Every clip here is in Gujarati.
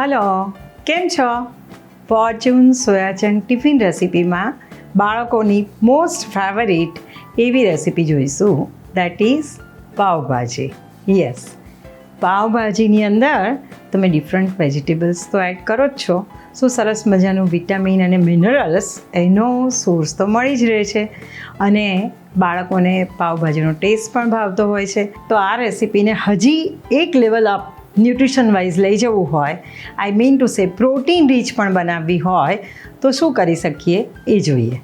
હલો, કેમ છો? ફોર્ચ્યુન સોયાચંક ટિફિન રેસિપીમાં બાળકોની મોસ્ટ ફેવરિટ એવી રેસીપી જોઈશું. That is pav bhaji. Yes પાવભાજીની અંદર તમે ડિફરન્ટ વેજીટેબલ્સ તો એડ કરો જ છો. શું સરસ મજાનું વિટામિન અને મિનરલ્સ એનો સોર્સ તો મળી જ રહે છે. અને બાળકોને પાવભાજીનો ટેસ્ટ પણ ભાવતો હોય છે. તો આ રેસીપીને હજી એક લેવલ અપ ન્યુટ્રિશન વાઇઝ લઈ જવું હોય, I mean to say protein rich પણ બનાવવી હોય, તો શું કરી શકીએ? એ જોઈએ.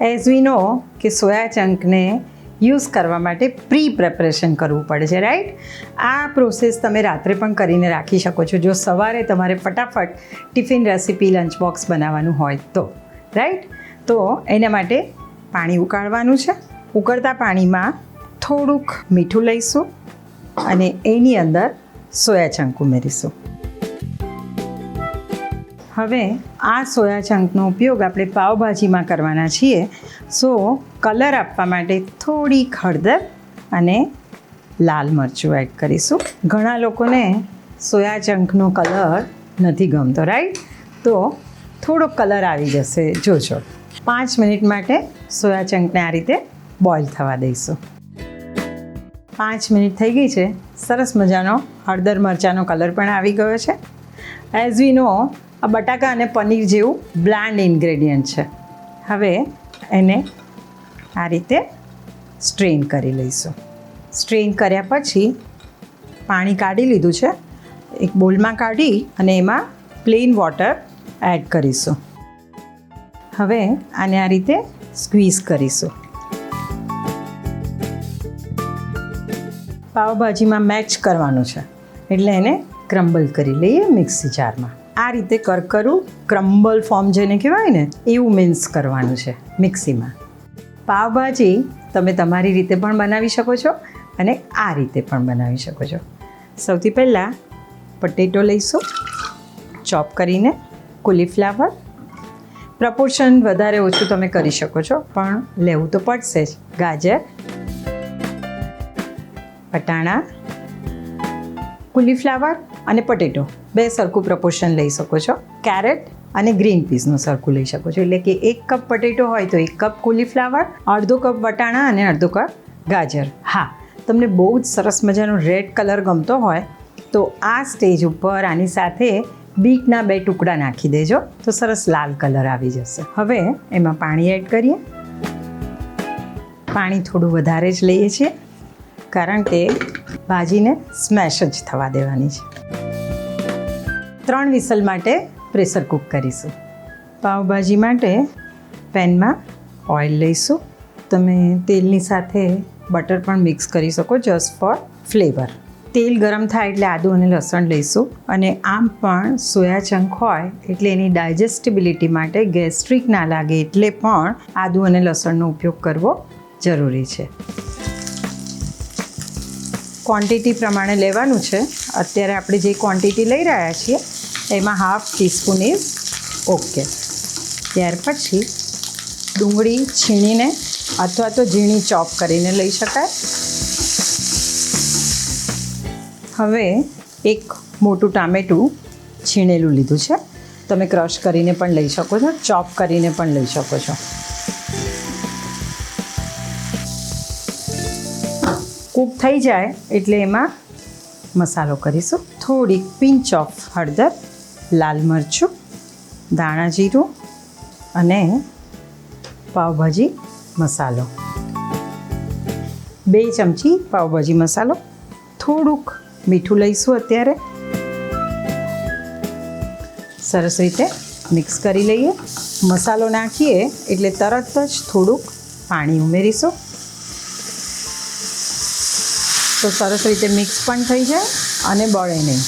એઝ વી નો કે સોયા ચંકને યુઝ કરવા માટે પ્રી પ્રેપરેશન કરવું પડે છે રાઈટ આ પ્રોસેસ તમે રાત્રે પણ કરીને રાખી શકો છો. જો સવારે તમારે ફટાફટ ટિફિન રેસિપી લંચ બોક્સ બનાવવાનું હોય તો રાઈટ તો એના માટે પાણી ઉકાળવાનું છે. ઉકળતા પાણીમાં થોડુંક મીઠું લઈશું અને એની અંદર સોયા ચંક ઉમેરીશું. હવે આ સોયા ચંકનો ઉપયોગ આપણે પાવભાજીમાં કરવાના છીએ. સો, કલર આપવા માટે થોડી હળદર અને લાલ મરચું એડ કરીશું. ઘણા લોકોને સોયા ચંકનો કલર નથી ગમતો રાઈટ તો થોડો કલર આવી જશે, જોજો. પાંચ મિનિટ માટે સોયા ચંકને આ રીતે બોઇલ થવા દઈશું. પાંચ મિનિટ થઈ ગઈ છે. સરસ મજાનો હળદર મરચાંનો કલર પણ આવી ગયો છે. એઝ વી નો આ બટાકા અને પનીર જેવું બ્લાન્ડ ઇન્ગ્રેડિયન્ટ છે. હવે એને આ રીતે સ્ટ્રેન કરી લઈશું. સ્ટ્રેન કર્યા પછી પાણી કાઢી લીધું છે. એક બોલમાં કાઢી અને એમાં પ્લેન વોટર એડ કરીશું. હવે આને આ રીતે સ્ક્વીઝ કરીશું. પાવભાજીમાં મેચ કરવાનું છે. એટલે એને ક્રમ્બલ કરી લઈએ મિક્સી જારમાં આ રીતે કરકરું ક્રમ્બલ ફોર્મ જેને કહેવાય ને, એવું મિન્સ કરવાનું છે મિક્સીમાં પાવભાજી તમે તમારી રીતે પણ બનાવી શકો છો અને આ રીતે પણ બનાવી શકો છો. સૌથી પહેલાં પટેટો લઈશું. ચોપ કરીને કોલીફ્લાવર પ્રપોર્શન વધારે ઓછું તમે કરી શકો છો, પણ લેવું તો પડશે જ. ગાજર વટાણા કુલીફ્લાવર અને પટેટો. બે સરખું પ્રપોર્શન લઈ શકો છો. કેરેટ અને ગ્રીન પીસનું સરખું લઈ શકો છો. એટલે કે એક કપ પટેટો હોય તો એક કપ કુલીફ્લાવર, અડધો કપ વટાણા અને અડધો કપ ગાજર. હા, તમને બહુ જ સરસ મજાનો રેડ કલર ગમતો હોય, તો આ સ્ટેજ ઉપર આની સાથે બીટના બે ટુકડા નાખી દેજો, તો સરસ લાલ કલર આવી જશે. હવે એમાં પાણી એડ કરીએ. પાણી થોડું વધારે જ લઈએ છીએ. કારણ કે ભાજીને સ્મેશ જ થવા દેવાની છે. ત્રણ વિસલ માટે પ્રેશર કૂક કરીશું. પાવભાજી માટે પેનમાં ઓઇલ લઈશું. તમે તેલની સાથે બટર પણ મિક્સ કરી શકો જસ્ટ ફોર ફ્લેવર તેલ ગરમ થાય એટલે આદું અને લસણ લઈશું અને આમ પણ સોયા ચંક હોય એટલે એની ડાયજેસ્ટિબિલિટી માટે ગેસ્ટ્રિક ના લાગે એટલે પણ આદું અને લસણનો ઉપયોગ કરવો જરૂરી છે. ક્વોન્ટિટી પ્રમાણે લેવાનું છે. અત્યારે આપણે જે ક્વોન્ટિટી લઈ રહ્યા છીએ, એમાં હાફ ટીસ્પૂન ઇઝ ઓકે ત્યાર પછી ડુંગળી છીણીને અથવા તો ઝીણી ચોપ કરીને લઈ શકાય. હવે એક મોટું ટામેટું છીણેલું લીધું છે. તમે ક્રશ કરીને પણ લઈ શકો છો ચોપ કરીને પણ લઈ શકો છો. કૂક થઈ જાય એટલે એમાં મસાલો કરીશું. થોડીક પિંચ ઓફ હળદર, લાલ મરચું દાણા જીરું અને પાવભાજી મસાલો. બે ચમચી પાવભાજી મસાલો. થોડુંક મીઠું લઈશું અત્યારે. સરસ રીતે મિક્સ કરી લઈએ. મસાલો નાખીએ એટલે તરત જ થોડુંક પાણી ઉમેરીશું. તો સરસ રીતે મિક્સ પણ થઈ જાય અને બળે નહીં.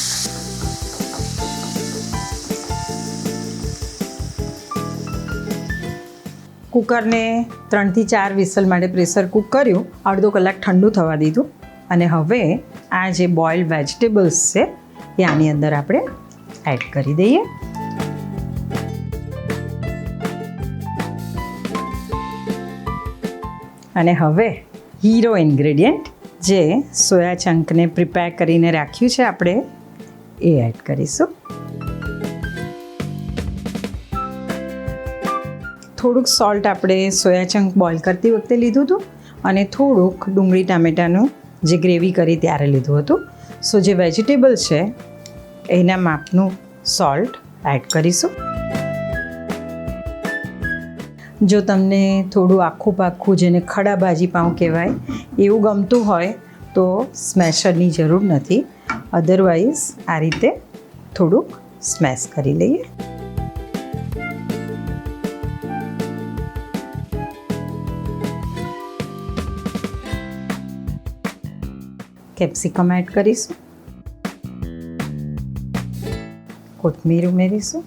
કુકરને ત્રણથી ચાર વિસલ માટે પ્રેશર કૂક કર્યું. અડધો કલાક ઠંડુ થવા દીધું. અને હવે આ જે બોઇલ્ડ વેજીટેબલ્સ છે એ આની અંદર આપણે એડ કરી દઈએ. અને હવે હીરો ઇન્ગ્રેડિયન્ટ જે સોયા ચંકને પ્રિપેર કરીને રાખ્યું છે, આપણે એ એડ કરીશું. થોડુંક સોલ્ટ આપણે સોયા ચંક બોઇલ કરતી વખતે લીધું હતું અને થોડુંક ડુંગળી ટામેટાનું જે ગ્રેવી કરી ત્યારે લીધું હતું. સો જે વેજીટેબલ છે, એના માપનું સોલ્ટ એડ કરીશું. જો તમને થોડું આખું પાખું જેને ખડા ભાજી પાઉં કહેવાય એવું ગમતું હોય તો સ્મેશરની જરૂર નથી. અધરવાઇઝ આ રીતે થોડુંક સ્મેશ કરી લઈએ. કેપ્સિકમ એડ કરીશું. કોથમીર ઉમેરીશું.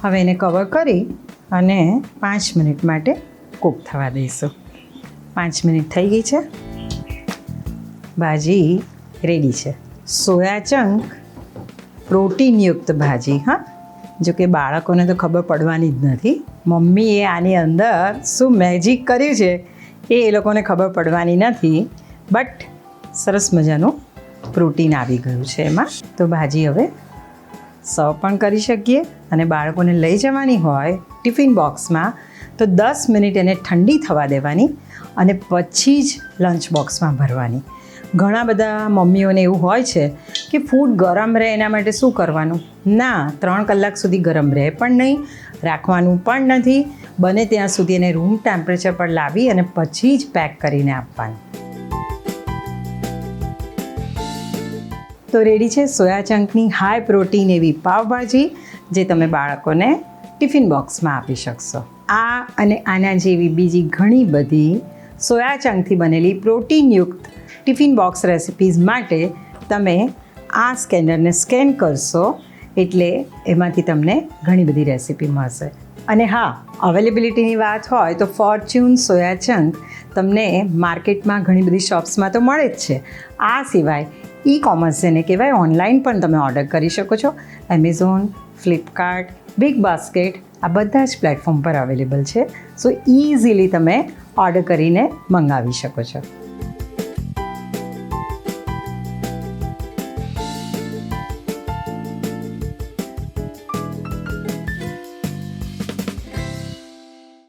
હવે એને કવર કરી અને પાંચ મિનિટ માટે કૂક થવા દઈશું. પાંચ મિનિટ થઈ ગઈ છે. ભાજી રેડી છે. સોયા ચંક, પ્રોટીનયુક્ત ભાજી, હા? જો કે બાળકોને તો ખબર પડવાની જ નથી. મમ્મીએ આની અંદર શું મેજિક કર્યું છે એ એ લોકોને ખબર પડવાની નથી. બટ સરસ મજાનું પ્રોટીન આવી ગયું છે એમાં. તો ભાજી હવે સર્વ પણ કરી શકીએ અને બાળકોને લઈ જવાની હોય ટિફિન બોક્સમાં તો દસ મિનિટ એને ઠંડી થવા દેવાની અને પછી જ લંચ બોક્સમાં ભરવાની. ઘણા બધા મમ્મીઓને એવું હોય છે કે ફૂડ ગરમ રહે એના માટે શું કરવાનું? ના, ત્રણ કલાક સુધી ગરમ રહે પણ નહીં, રાખવાનું પણ નથી. બને ત્યાં સુધી એને રૂમ ટેમ્પરેચર પર લાવી અને પછી જ પેક કરીને આપવાનું. તો રેડી છે સોયા ચંકની હાઈ પ્રોટીન એવી પાવભાજી, જે તમે બાળકોને ટિફિન બોક્સમાં આપી શકશો. આ અને આના જેવી બીજી ઘણી બધી સોયા ચંકથી બનેલી પ્રોટીનયુક્ત ટિફિન બોક્સ રેસિપીઝ માટે તમે આ સ્કેનરને સ્કેન કરશો એટલે એમાંથી તમને ઘણી બધી રેસિપી મળશે. અને હા, અવેલેબિલિટીની વાત હોય તો ફોર્ચ્યુન સોયા ચંક તમને માર્કેટમાં ઘણી બધી શોપ્સમાં તો મળે જ છે. આ સિવાય ઈ કોમર્સ જેને કહેવાય, ઓનલાઈન પણ તમે ઓર્ડર કરી શકો છો. એમેઝોન, ફ્લિપકાર્ટ બિગ બાસ્કેટ આ બધા જ પ્લેટફોર્મ પર અવેલેબલ છે. સો ઇઝીલી તમે ઓર્ડર કરીને મંગાવી શકો છો.